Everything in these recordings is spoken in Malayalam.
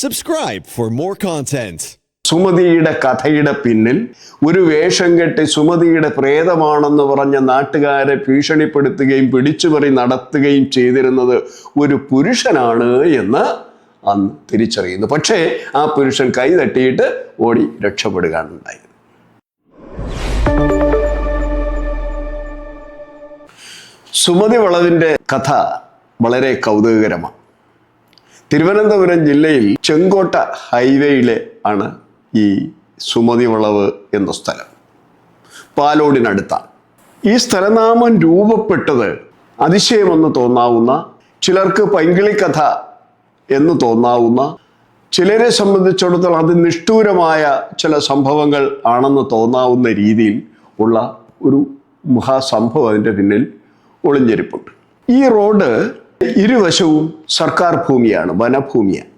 Subscribe for more content. സുമതിയുടെ കഥയുടെ പിന്നിൽ ഒരു വേഷം കെട്ടി സുമതിയുടെ പ്രേതമാണെന്ന് പറഞ്ഞ നാട്ടുകാരെ ഭീഷണിപ്പെടുത്തുകയും പിടിച്ചുപറി നടത്തുകയും ചെയ്തിരുന്നത് ഒരു പുരുഷനാണ് എന്ന് അന്ന് തിരിച്ചറിയുന്നു. പക്ഷേ ആ പുരുഷൻ കൈ തട്ടിയിട്ട് ഓടി രക്ഷപ്പെടുകയാണ് ഉണ്ടായത്. സുമതി വളവിന്റെ കഥ വളരെ കൗതുകകരമാണ്. തിരുവനന്തപുരം ജില്ലയിൽ ചെങ്കോട്ട ഹൈവേയിലെ ആണ് ഈ സുമതി വളവ് എന്ന സ്ഥലം. പാലോടിനടുത്താണ്. ഈ സ്ഥലനാമം രൂപപ്പെട്ടത് അതിശയമെന്ന് തോന്നാവുന്ന ചിലർക്ക് പൈങ്കിളി കഥ എന്ന് തോന്നാവുന്ന ചിലരെ സംബന്ധിച്ചിടത്തോളം അത് നിഷ്ഠൂരമായ ചില സംഭവങ്ങൾ ആണെന്ന് തോന്നാവുന്ന രീതിയിൽ ഉള്ള ഒരു മഹാസംഭവം അതിന്റെ പിന്നിൽ ഒളിഞ്ഞിരിപ്പുണ്ട്. ഈ റോഡ് ഇരുവശവും സർക്കാർ ഭൂമിയാണ് വനഭൂമിയാണ്.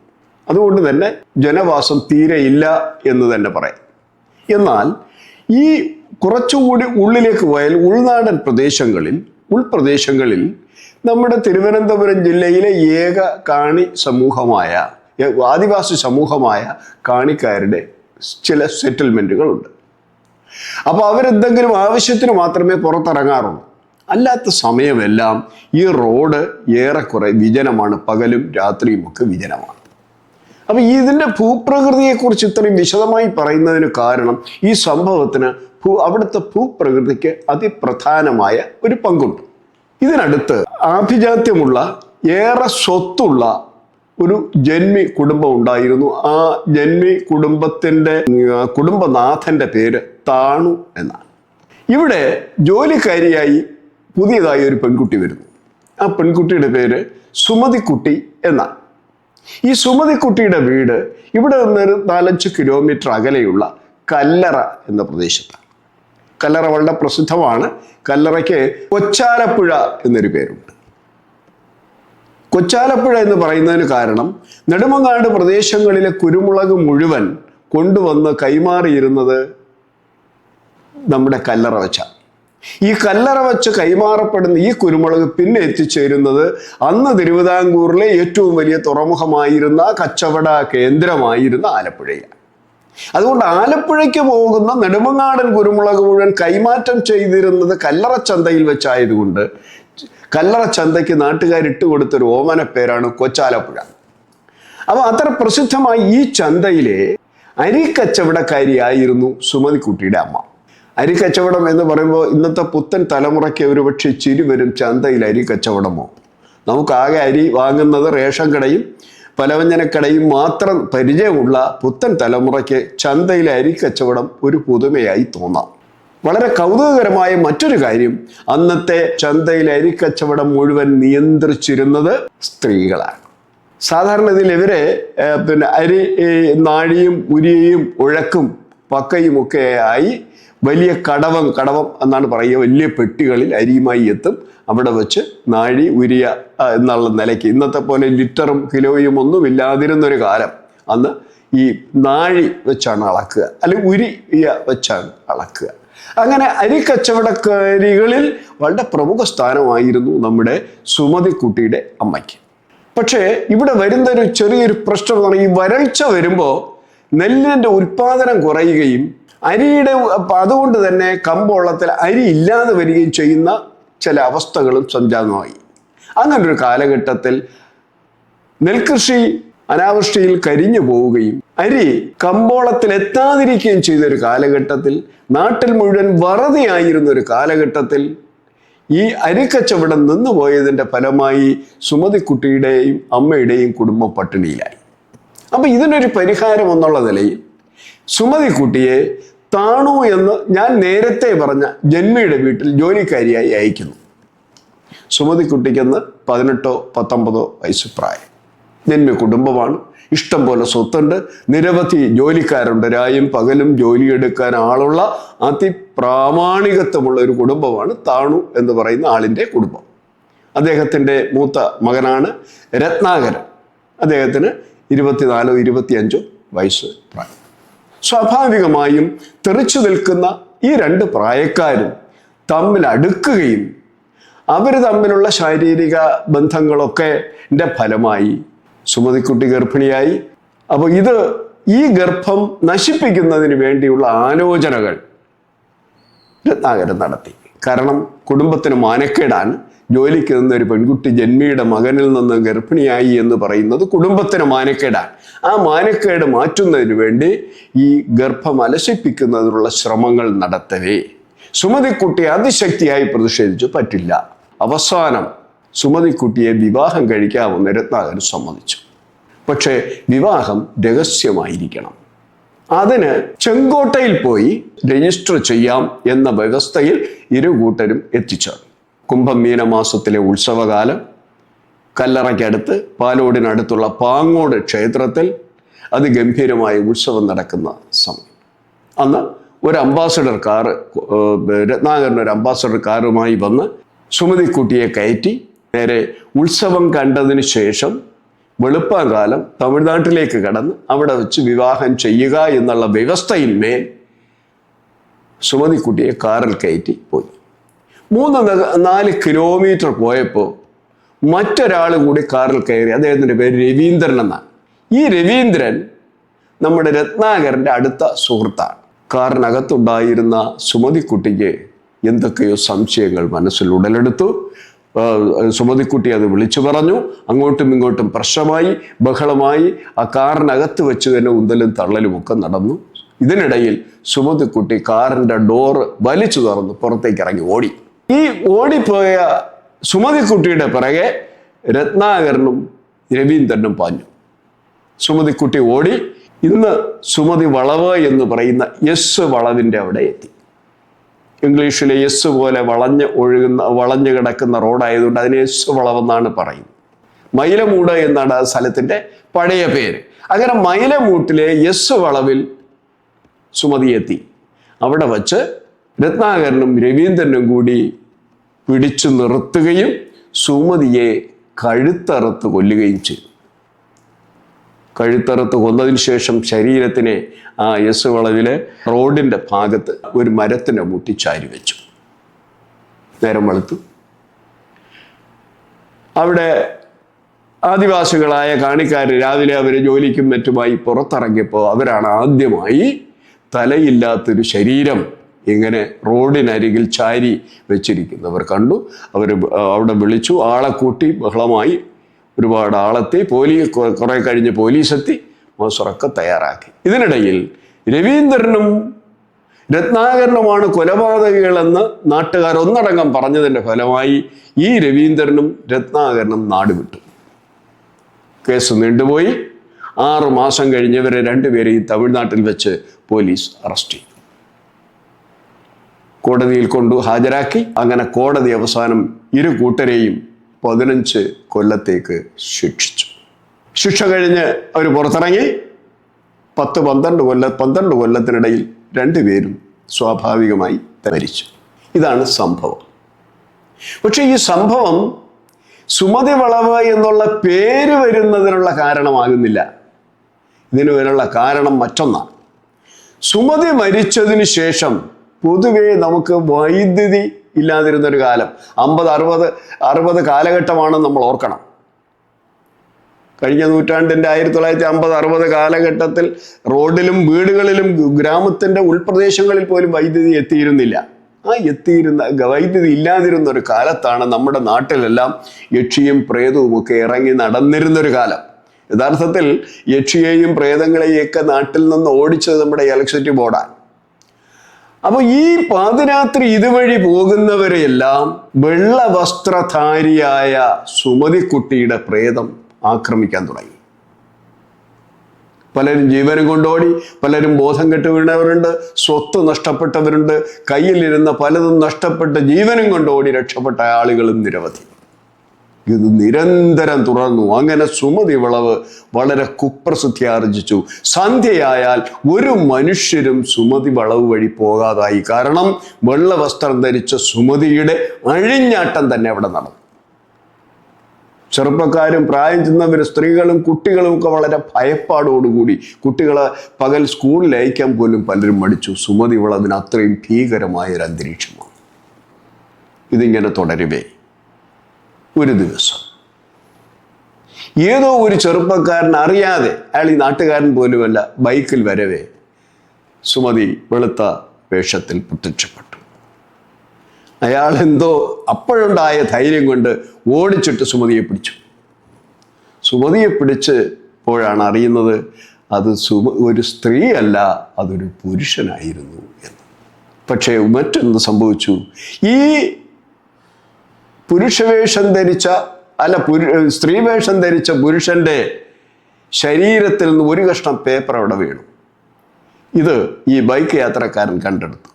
അതുകൊണ്ട് തന്നെ ജനവാസം തീരെ ഇല്ല എന്ന് തന്നെ പറയാം. എന്നാൽ ഈ കുറച്ചുകൂടി ഉള്ളിലേക്ക് പോയാൽ ഉൾനാടൻ പ്രദേശങ്ങളിൽ ഉൾപ്രദേശങ്ങളിൽ നമ്മുടെ തിരുവനന്തപുരം ജില്ലയിലെ ഏക കാണി സമൂഹമായ ആദിവാസി സമൂഹമായ കാണിക്കാരുടെ ചില സെറ്റിൽമെന്റുകളുണ്ട് അപ്പോൾ അവരെന്തെങ്കിലും ആവശ്യത്തിന് മാത്രമേ പുറത്തിറങ്ങാറുള്ളൂ. അല്ലാത്ത സമയമെല്ലാം ഈ റോഡ് ഏറെക്കുറെ വിജനമാണ്. പകലും രാത്രിയും ഒക്കെ വിജനമാണ്. അപ്പം ഇതിന്റെ ഭൂപ്രകൃതിയെക്കുറിച്ച് ഇത്രയും വിശദമായി പറയുന്നതിന് കാരണം ഈ സംഭവത്തിന് ഭൂ അവിടുത്തെ ഭൂപ്രകൃതിക്ക് അതിപ്രധാനമായ ഒരു പങ്കുണ്ട്. ഇതിനടുത്ത് ആഭിജാത്യമുള്ള ഏറെ സ്വത്തുള്ള ഒരു ജന്മി കുടുംബം ഉണ്ടായിരുന്നു. ആ ജന്മി കുടുംബത്തിന്റെ കുടുംബനാഥന്റെ പേര് താണു എന്നാണ്. ഇവിടെ ജോലിക്കാരിയായി പുതിയതായി ഒരു പെൺകുട്ടി വരുന്നു. ആ പെൺകുട്ടിയുടെ പേര് സുമതിക്കുട്ടി എന്നാണ്. ഈ സുമതിക്കുട്ടിയുടെ വീട് ഇവിടെ നിന്നൊരു നാലഞ്ച് കിലോമീറ്റർ അകലെയുള്ള കല്ലറ എന്ന പ്രദേശത്താണ്. കല്ലറ വളരെ പ്രസിദ്ധമാണ്. കല്ലറയ്ക്ക് കൊച്ചാലപ്പുഴ എന്നൊരു പേരുണ്ട്. കൊച്ചാലപ്പുഴ എന്ന് പറയുന്നതിന് കാരണം നെടുമങ്ങാട് പ്രദേശങ്ങളിലെ കുരുമുളക് മുഴുവൻ കൊണ്ടുവന്ന് കൈമാറിയിരുന്നത് നമ്മുടെ കല്ലറ വെച്ചാണ്. ഈ കല്ലറ വച്ച് കൈമാറപ്പെടുന്ന ഈ കുരുമുളക് പിന്നെ എത്തിച്ചേരുന്നത് അന്ന് തിരുവിതാംകൂറിലെ ഏറ്റവും വലിയ തുറമുഖമായിരുന്ന കച്ചവട കേന്ദ്രമായിരുന്ന ആലപ്പുഴയാണ് അതുകൊണ്ട് ആലപ്പുഴയ്ക്ക് പോകുന്ന നെടുമങ്ങാടൻ കുരുമുളക് മുഴുവൻ കൈമാറ്റം ചെയ്തിരുന്നത് കല്ലറ ചന്തയിൽ വെച്ചായതുകൊണ്ട് കല്ലറ ചന്തയ്ക്ക് നാട്ടുകാർ ഇട്ടുകൊടുത്തൊരു ഓമന പേരാണ് കൊച്ചാലപ്പുഴ. അപ്പോൾ അത്ര പ്രസിദ്ധമായ ഈ ചന്തയിലെ അരിക്കച്ചവടക്കാരിയായിരുന്നു സുമതിക്കുട്ടിയുടെ അമ്മ. അരിക്കച്ചവടം എന്ന് പറയുമ്പോൾ ഇന്നത്തെ പുത്തൻ തലമുറയ്ക്ക് ഒരുപക്ഷെ ചിരി വരും ചന്തയിൽ അരി കച്ചവടമോ നമുക്കാകെ അരി വാങ്ങുന്നത് റേഷൻ കടയും പലവ്യഞ്ജനക്കടയും മാത്രം പരിചയമുള്ള പുത്തൻ തലമുറയ്ക്ക് ചന്തയിലെ അരി കച്ചവടം ഒരു പുതുമയായി തോന്നാം. വളരെ കൗതുകകരമായ മറ്റൊരു കാര്യം അന്നത്തെ ചന്തയിലെ അരി കച്ചവടം മുഴുവൻ നിയന്ത്രിച്ചിരുന്നത് സ്ത്രീകളാണ്. സാധാരണ ഇതിൽ ഇവരെ പിന്നെ അരി നാഴിയും ഉരിയയും ഉഴക്കും പക്കയും ഒക്കെ ആയി വലിയ കടവം കടവം എന്നാണ് പറയുക. വലിയ പെട്ടികളിൽ അരിയുമായി എത്തും. അവിടെ വെച്ച് നാഴി ഉരിയ എന്നുള്ള നിലയ്ക്ക്. ഇന്നത്തെ പോലെ ലിറ്ററും കിലോയും ഒന്നും ഇല്ലാതിരുന്നൊരു കാലം. അന്ന് ഈ നാഴി വെച്ചാണ് അളക്കുക. അല്ലെങ്കിൽ ഉരിയ വെച്ചാണ് അളക്കുക. അങ്ങനെ അരി കച്ചവടക്കാരികളിൽ വളരെ പ്രമുഖ സ്ഥാനമായിരുന്നു നമ്മുടെ സുമതിക്കുട്ടിയുടെ അമ്മയ്ക്ക്. പക്ഷേ ഇവിടെ വരുന്ന ഒരു ചെറിയൊരു പ്രശ്നം എന്ന് പറഞ്ഞാൽ ഈ വരൾച്ച വരുമ്പോൾ നെല്ലിന്റെ ഉൽപാദനം കുറയുകയും അരിയുടെ അതുകൊണ്ട് തന്നെ കമ്പോളത്തിൽ അരി ഇല്ലാതെ വരികയും ചെയ്യുന്ന ചില അവസ്ഥകളും സംജാതമായി. അങ്ങനൊരു കാലഘട്ടത്തിൽ നെൽകൃഷി അനാവൃഷ്ടിയിൽ കരിഞ്ഞു പോവുകയും അരി കമ്പോളത്തിൽ എത്താതിരിക്കുകയും ചെയ്ത ഒരു കാലഘട്ടത്തിൽ നാട്ടിൽ മുഴുവൻ വറുതിയായിരുന്ന ഒരു കാലഘട്ടത്തിൽ ഈ അരിക്കച്ചവടം നിന്നുപോയതിന്റെ ഫലമായി സുമതിക്കുട്ടിയുടെയും അമ്മയുടെയും കുടുംബം പട്ടിണിയിലായി. അപ്പം ഇതിനൊരു പരിഹാരം എന്നുള്ള നിലയിൽ സുമതിക്കുട്ടിയെ താണു എന്ന് ഞാൻ നേരത്തെ പറഞ്ഞ ജന്മിയുടെ വീട്ടിൽ ജോലിക്കാരിയായി അയക്കുന്നു. സുമതിക്കുട്ടിക്കെന്ന് പതിനെട്ടോ പത്തൊമ്പതോ വയസ്സ് പ്രായം. ജന്മി കുടുംബമാണ്. ഇഷ്ടം പോലെ സ്വത്തുണ്ട്. നിരവധി ജോലിക്കാരുണ്ട്. രായും പകലും ജോലിയെടുക്കാൻ ആളുള്ള അതിപ്രാമാണികത്വമുള്ള ഒരു കുടുംബമാണ് താണു എന്ന് പറയുന്ന ആളിന്റെ കുടുംബം. അദ്ദേഹത്തിന്റെ മൂത്ത മകനാണ് രത്നാകരൻ. അദ്ദേഹത്തിന് ഇരുപത്തിനാലോ ഇരുപത്തിയഞ്ചോ വയസ്സ് പ്രായം. സ്വാഭാവികമായും തെറിച്ചു നിൽക്കുന്ന ഈ രണ്ട് പ്രായക്കാരും തമ്മിൽ അടുക്കുകയും അവർ തമ്മിലുള്ള ശാരീരിക ബന്ധങ്ങളൊക്കെ എന്റെ ഫലമായി. സുമതിക്കുട്ടി ഗർഭിണിയായി. അപ്പോൾ ഇത് ഈ ഗർഭം നശിപ്പിക്കുന്നതിന് വേണ്ടിയുള്ള ആലോചനകൾ രത്നാകരൻ നടത്തി. കാരണം കുടുംബത്തിന് മാനക്കേടാൻ ജോലിക്ക് നിന്ന ഒരു പെൺകുട്ടി ജന്മിയുടെ മകനിൽ നിന്ന് ഗർഭിണിയായി എന്ന് പറയുന്നത് കുടുംബത്തിന് മാനക്കേടാണ്. ആ മാനക്കേട് മാറ്റുന്നതിന് വേണ്ടി ഈ ഗർഭം അലസിപ്പിക്കുന്നതിനുള്ള ശ്രമങ്ങൾ നടത്തവേ. സുമതിക്കുട്ടി അതിശക്തിയായി പ്രതിഷേധിച്ചു പറ്റില്ല. അവസാനം സുമതിക്കുട്ടിയെ വിവാഹം കഴിക്കാമെന്ന് രത്നാകരൻ സമ്മതിച്ചു. പക്ഷേ വിവാഹം രഹസ്യമായിരിക്കണം. അതിന് ചെങ്കോട്ടയിൽ പോയി രജിസ്റ്റർ ചെയ്യാം എന്ന വ്യവസ്ഥയിൽ ഇരു കൂട്ടരും എത്തിച്ചേർന്നു. കുംഭം മീനമാസത്തിലെ ഉത്സവകാലം കല്ലറയ്ക്കടുത്ത് പാലോടിനടുത്തുള്ള പാങ്ങോട് ക്ഷേത്രത്തിൽ അതിഗംഭീരമായ ഉത്സവം നടക്കുന്ന സമയം. അന്ന് ഒരു അംബാസഡർ കാർ രത്നാകരൻ ഒരു അംബാസഡർ കാറുമായി വന്ന് സുമതിക്കുട്ടിയെ കയറ്റി നേരെ ഉത്സവം കണ്ടതിന് ശേഷം വെളുപ്പകാലം തമിഴ്നാട്ടിലേക്ക് കടന്ന് അവിടെ വെച്ച് വിവാഹം ചെയ്യുക എന്നുള്ള വ്യവസ്ഥയിന്മേൽ സുമതിക്കുട്ടിയെ കാറിൽ കയറ്റി പോയി. മൂന്ന് നാല് കിലോമീറ്റർ പോയപ്പോൾ മറ്റൊരാൾ കൂടി കാറിൽ കയറി അദ്ദേഹത്തിന്റെ പേര് രവീന്ദ്രൻ എന്നാണ്. ഈ രവീന്ദ്രൻ നമ്മുടെ രത്നാകരന്റെ അടുത്ത സുഹൃത്താണ്. കാറിനകത്തുണ്ടായിരുന്ന സുമതിക്കുട്ടിക്ക് എന്തൊക്കെയോ സംശയങ്ങൾ മനസ്സിൽ ഉടലെടുത്തു. സുമതിക്കുട്ടി അത് വിളിച്ചു പറഞ്ഞു. അങ്ങോട്ടും ഇങ്ങോട്ടും പ്രശ്നമായി ബഹളമായി. ആ കാറിനകത്ത് വെച്ച് തന്നെ ഉന്തലും തള്ളലും ഒക്കെ നടന്നു. ഇതിനിടയിൽ സുമതിക്കുട്ടി കാറിന്റെ ഡോറ് വലിച്ചു തുറന്ന് പുറത്തേക്ക് ഇറങ്ങി ഓടി. ഈ ഓടിപ്പോയ സുമതിക്കുട്ടിയുടെ പിറകെ രത്നാകരനും രവീന്ദ്രനും പാഞ്ഞു. സുമതിക്കുട്ടി ഓടി ഇന്ന് സുമതി വളവ് എന്ന് പറയുന്ന യെസ് വളവിന്റെ അവിടെ എത്തി. ഇംഗ്ലീഷിലെ യെസ് പോലെ വളഞ്ഞ് ഒഴുകുന്ന വളഞ്ഞു കിടക്കുന്ന റോഡായതുകൊണ്ട് അതിന് യെസ് വളവെന്നാണ് പറയുന്നത്. മൈലമൂട് എന്നാണ് ആ സ്ഥലത്തിന്റെ പഴയ പേര്. അങ്ങനെ മൈലമൂട്ടിലെ യെസ് വളവിൽ സുമതി എത്തി. അവിടെ വച്ച് രത്നാകരനും രവീന്ദ്രനും കൂടി പിടിച്ചു നിർത്തുകയും സുമതിയെ കഴുത്തറുത്ത് കൊല്ലുകയും ചെയ്തു. കഴുത്തറുത്ത് കൊന്നതിന് ശേഷം ശരീരത്തിനെ ആ യെസ് വളവിലെ റോഡിന്റെ ഭാഗത്ത് ഒരു മരത്തിന്റെ മുട്ടിച്ചാരി വെച്ചു. നേരം വെളുത്തു. അവിടെ ആദിവാസികളായ കാണിക്കാർ രാവിലെ അവർ ജോലിക്കും മറ്റുമായി പുറത്തിറങ്ങിയപ്പോൾ അവരാണ് ആദ്യമായി തലയില്ലാത്തൊരു ശരീരം ഇങ്ങനെ റോഡിനരികിൽ ചാരി വെച്ചിരിക്കുന്നവർ കണ്ടു. അവർ അവിടെ വിളിച്ചു. ആളെ കൂട്ടി ബഹളമായി. ഒരുപാട് ആളെത്തി. പോലീ കുറേ കുറെ കഴിഞ്ഞ് പോലീസെത്തി. മോസറൊക്കെ തയ്യാറാക്കി. ഇതിനിടയിൽ രവീന്ദ്രനും രത്നാകരനുമാണ് കൊലപാതകികളെന്ന് നാട്ടുകാർ ഒന്നടങ്കം പറഞ്ഞതിന്റെ ഫലമായി ഈ രവീന്ദ്രനും രത്നാകരനും നാട് വിട്ടു കേസ് നീണ്ടുപോയി. ആറ് മാസം കഴിഞ്ഞവരെ രണ്ടുപേരെയും തമിഴ്നാട്ടിൽ വെച്ച് പോലീസ് അറസ്റ്റ് ചെയ്തു. കോടതിയിൽ കൊണ്ടു ഹാജരാക്കി അങ്ങനെ കോടതി അവസാനം ഇരു കൂട്ടരെയും പതിനഞ്ച് കൊല്ലത്തേക്ക് ശിക്ഷിച്ചു. ശിക്ഷ കഴിഞ്ഞ് അവർ പുറത്തിറങ്ങി. പത്ത് പന്ത്രണ്ട് കൊല്ല പന്ത്രണ്ട് കൊല്ലത്തിനിടയിൽ രണ്ടുപേരും സ്വാഭാവികമായി മരിച്ചു. ഇതാണ് സംഭവം. പക്ഷെ ഈ സംഭവം സുമതി വളവ് എന്നുള്ള പേര് വരുന്നതിനുള്ള കാരണമാകുന്നില്ല. ഇതിനു വരെയുള്ള കാരണം മറ്റൊന്നാണ്. സുമതി മരിച്ചതിന് ശേഷം പൊതുവെ നമുക്ക് വൈദ്യുതി ഇല്ലാതിരുന്നൊരു കാലം. അമ്പത് അറുപത് അറുപത് കാലഘട്ടമാണ് നമ്മൾ ഓർക്കണം. കഴിഞ്ഞ നൂറ്റാണ്ടിന്റെ ആയിരത്തി തൊള്ളായിരത്തി അമ്പത് അറുപത് കാലഘട്ടത്തിൽ റോഡിലും വീടുകളിലും ഗ്രാമത്തിന്റെ ഉൾപ്രദേശങ്ങളിൽ പോലും വൈദ്യുതി എത്തിയിരുന്നില്ല. ആ എത്തിയിരുന്ന വൈദ്യുതി ഇല്ലാതിരുന്ന ഒരു കാലത്താണ് നമ്മുടെ നാട്ടിലെല്ലാം യക്ഷിയും പ്രേതവും ഒക്കെ ഇറങ്ങി നടന്നിരുന്നൊരു കാലം. യഥാർത്ഥത്തിൽ യക്ഷിയെയും പ്രേതങ്ങളെയും ഒക്കെ നാട്ടിൽ നിന്ന് ഓടിച്ചത് നമ്മുടെ ഇലക്ട്രിസിറ്റി ബോർഡാണ്. അപ്പൊ ഈ പാതിരാത്രി ഇതുവഴി പോകുന്നവരെയെല്ലാം വെള്ള വസ്ത്രധാരിയായ സുമതിക്കുട്ടിയുടെ പ്രേതം ആക്രമിക്കാൻ തുടങ്ങി. പലരും ജീവനും കൊണ്ടോടി പലരും ബോധം കെട്ട് വീണവരുണ്ട് സ്വത്ത് നഷ്ടപ്പെട്ടവരുണ്ട് കയ്യിലിരുന്ന പലതും നഷ്ടപ്പെട്ട ജീവനും കൊണ്ടോടി രക്ഷപ്പെട്ട ആളുകളും നിരവധി. ഇത് നിരന്തരം തുടർന്നു അങ്ങനെ സുമതി വിളവ് വളരെ കുപ്രസിദ്ധി ആർജിച്ചു. സന്ധ്യയായാൽ ഒരു മനുഷ്യരും സുമതി വളവ് വഴി പോകാതായി. കാരണം വെള്ള വസ്ത്രം ധരിച്ച സുമതിയുടെ അഴിഞ്ഞാട്ടം തന്നെ അവിടെ നടന്നു. ചെറുപ്പക്കാരും പ്രായം ചെന്നവരും സ്ത്രീകളും കുട്ടികളും ഒക്കെ വളരെ ഭയപ്പാടോടുകൂടി കുട്ടികളെ പകൽ സ്കൂളിൽ അയക്കാൻ പോലും പലരും മടിച്ചു. സുമതി വിളവിന് അത്രയും ഭീകരമായ ഒരു അന്തരീക്ഷമാണ്. ഇതിങ്ങനെ തുടരുവേ. ഒരു ദിവസം. ഏതോ ഒരു ചെറുപ്പക്കാരൻ അറിയാതെ അയാൾ ഈ നാട്ടുകാരൻ പോലുമല്ല ബൈക്കിൽ വരവേ. സുമതി വെളുത്ത വേഷത്തിൽ പ്രത്യക്ഷപ്പെട്ടു. അയാൾ എന്തോ അപ്പോഴുണ്ടായ ധൈര്യം കൊണ്ട് ഓടിച്ചിട്ട് സുമതിയെ പിടിച്ചു. സുമതിയെ പിടിച്ചപ്പോഴാണ് അറിയുന്നത് അത് സുമ ഒരു സ്ത്രീയല്ല അതൊരു പുരുഷനായിരുന്നു എന്ന്. പക്ഷേ മറ്റൊന്ന് സംഭവിച്ചു. ഈ പുരുഷവേഷം ധരിച്ച അല്ല പുരു സ്ത്രീവേഷം ധരിച്ച പുരുഷന്റെ ശരീരത്തിൽ നിന്ന് ഒരു കഷ്ണം പേപ്പർ അവിടെ വീണു. ഇത് ഈ ബൈക്ക് യാത്രക്കാരൻ കണ്ടെടുത്തു.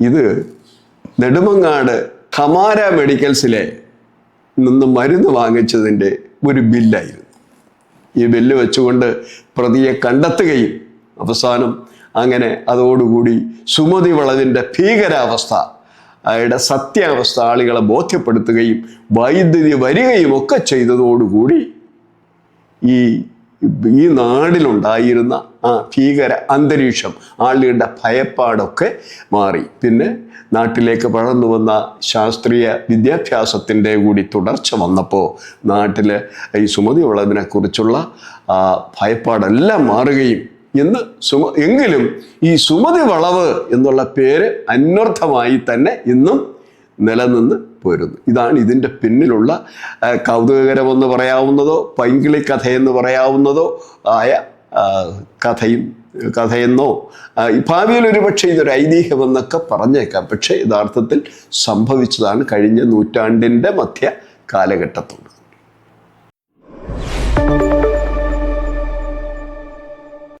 ഇത് നെടുമങ്ങാട് കമാര മെഡിക്കൽസിലെ നിന്ന് മരുന്ന് വാങ്ങിച്ചതിന്റെ ഒരു ബില്ലായിരുന്നു. ഈ ബില്ല് വെച്ചുകൊണ്ട് പ്രതിയെ കണ്ടെത്തുകയും അവസാനം അങ്ങനെ അതോടുകൂടി സുമതി വളവിന്റെ ഭീകരാവസ്ഥ അയാളുടെ സത്യാവസ്ഥ ആളുകളെ ബോധ്യപ്പെടുത്തുകയും വൈദ്യുതി വരികയും ഒക്കെ ചെയ്തതോടുകൂടി ഈ ഈ നാടിലുണ്ടായിരുന്ന ആ ഭീകര അന്തരീക്ഷം ആളുകളുടെ ഭയപ്പാടൊക്കെ മാറി. പിന്നെ നാട്ടിലേക്ക് വളർന്നു വന്ന ശാസ്ത്രീയ വിദ്യാഭ്യാസത്തിന്റെ കൂടി തുടർച്ച വന്നപ്പോൾ നാട്ടിൽ ഈ സുമതി ഉള്ളതിനെക്കുറിച്ചുള്ള ആ ഭയപ്പാടെല്ലാം മാറുകയും ഇന്ന് സുമ എങ്കിലും ഈ സുമതി വളവ് എന്നുള്ള പേര് അന്വർത്ഥമായി തന്നെ ഇന്നും നിലനിന്ന് പോരുന്നു. ഇതാണ് ഇതിന്റെ പിന്നിലുള്ള കൗതുകകരമെന്ന് പറയാവുന്നതോ പൈങ്കിളി കഥയെന്ന് പറയാവുന്നതോ ആയ കഥയും കഥയെന്നോ ഭാവിയിൽ ഒരു പക്ഷേ ഇതൊരു ഐതിഹ്യമെന്നൊക്കെ പറഞ്ഞേക്കാം. പക്ഷേ യഥാർത്ഥത്തിൽ സംഭവിച്ചതാണ് കഴിഞ്ഞ നൂറ്റാണ്ടിന്റെ മധ്യ കാലഘട്ടത്തോട്.